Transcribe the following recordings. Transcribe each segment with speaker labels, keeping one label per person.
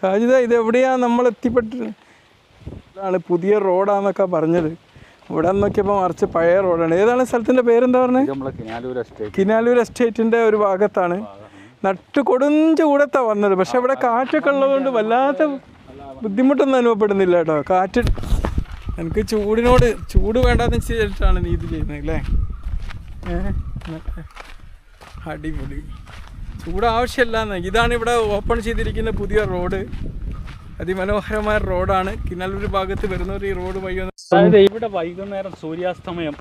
Speaker 1: സാജിദ ഇത് എവിടെയാ നമ്മൾ എത്തിപ്പെട്ടിട്ട് പുതിയ റോഡാന്നൊക്കെ പറഞ്ഞത്. ഇവിടെ നോക്കിയപ്പോൾ മറിച്ച് പഴയ റോഡാണ്. ഏതാണ് സ്ഥലത്തിന്റെ പേരെന്താ പറഞ്ഞത്
Speaker 2: കിനാലൂർ
Speaker 1: എസ്റ്റേറ്റിന്റെ ഒരു ഭാഗത്താണ്. നട്ട് കൊടുഞ്ചു കൂടത്താ വന്നത്. പക്ഷെ ഇവിടെ കാറ്റൊക്കെ ഉള്ളതുകൊണ്ട് വല്ലാത്ത ബുദ്ധിമുട്ടൊന്നും അനുഭവപ്പെടുന്നില്ല കേട്ടോ. കാറ്റ് എനിക്ക് ചൂടിനോട് ചൂട് വേണ്ടാന്ന് വെച്ചിട്ടാണ് നീ ഇത് ചെയ്യുന്നത് അല്ലേ? അടിപൊളി. ചൂട് ആവശ്യമില്ല ഇതാണ് ഇവിടെ ഓപ്പൺ ചെയ്തിരിക്കുന്ന പുതിയ റോഡ് അതിമനോഹരമായ റോഡാണ്. കിനാലൂർ ഭാഗത്ത് വരുന്നവർ ഈ റോഡ് വഴി
Speaker 2: അതായത് ഇവിടെ വൈകുന്നേരം സൂര്യാസ്തമയം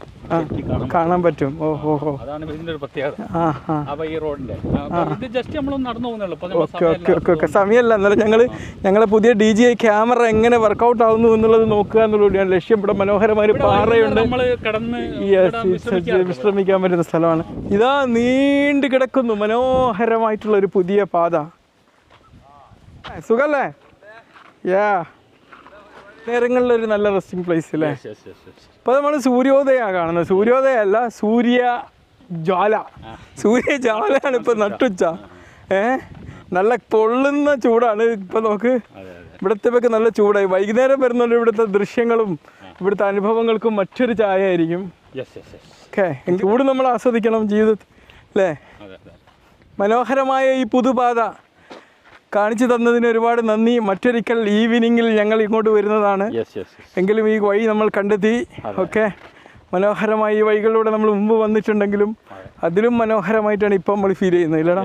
Speaker 1: കാണാൻ പറ്റും. ഓ ഹോ ഹോ.
Speaker 2: അതാണ് ഇതിന്റെ ഒരു പ്രത്യേകത. അപ്പൊ ഈ റോഡിന്റെ ഇത് ജസ്റ്റ് നമ്മൾ നടന്നു പോകുന്നുള്ളൂ
Speaker 1: സമയമല്ല. എന്നാലും ഞങ്ങൾ ഞങ്ങളെ പുതിയ ഡി ജി ഐ ക്യാമറ എങ്ങനെ വർക്കൗട്ട് ആവുന്നു എന്നുള്ളത് നോക്കുക എന്നുള്ളതാണ് ലക്ഷ്യം. ഇവിടെ മനോഹരമായ ഒരു പാറയുണ്ട്. വിശ്രമിക്കാൻ പറ്റുന്ന സ്ഥലമാണ്. ഇതാ നീണ്ടു കിടക്കുന്നു മനോഹരമായിട്ടുള്ള ഒരു പുതിയ പാത. സുഖല്ലേ? യാ ഒരു നല്ല റെസ്റ്റിംഗ് പ്ലേസ് അല്ലേ. ഇപ്പൊ നമ്മൾ സൂര്യോദയമാണ് കാണുന്നത്. സൂര്യോദയ അല്ല സൂര്യ ജ്വാല. സൂര്യ ജ്വാലയാണ് ഇപ്പൊ നട്ടുച്ച ഏ? നല്ല പൊള്ളുന്ന ചൂടാണ് ഇപ്പൊ
Speaker 2: നമുക്ക്
Speaker 1: ഇവിടുത്തെ ഒക്കെ നല്ല ചൂടായി വൈകുന്നേരം വരുന്നുണ്ട് ഇവിടുത്തെ ദൃശ്യങ്ങളും ഇവിടുത്തെ അനുഭവങ്ങൾക്കും മറ്റൊരു ചായ ആയിരിക്കും ഓക്കെ? ചൂട് നമ്മൾ ആസ്വദിക്കണം ജീവിതത്തിൽ. അല്ലേ മനോഹരമായ ഈ പുതുപാത കാണിച്ചു തന്നതിന് ഒരുപാട് നന്ദി. മറ്റൊരിക്കൽ ഈവനിങ്ങിൽ ഞങ്ങൾ ഇങ്ങോട്ട് വരുന്നതാണ്. എങ്കിലും ഈ വഴി നമ്മൾ കണ്ടെത്തി. ഓക്കെ. മനോഹരമായി ഈ വഴികളിലൂടെ നമ്മൾ മുമ്പ് വന്നിട്ടുണ്ടെങ്കിലും അതിലും മനോഹരമായിട്ടാണ് ഇപ്പം നമ്മൾ ഫീൽ ചെയ്യുന്നത് ഇല്ലടാ?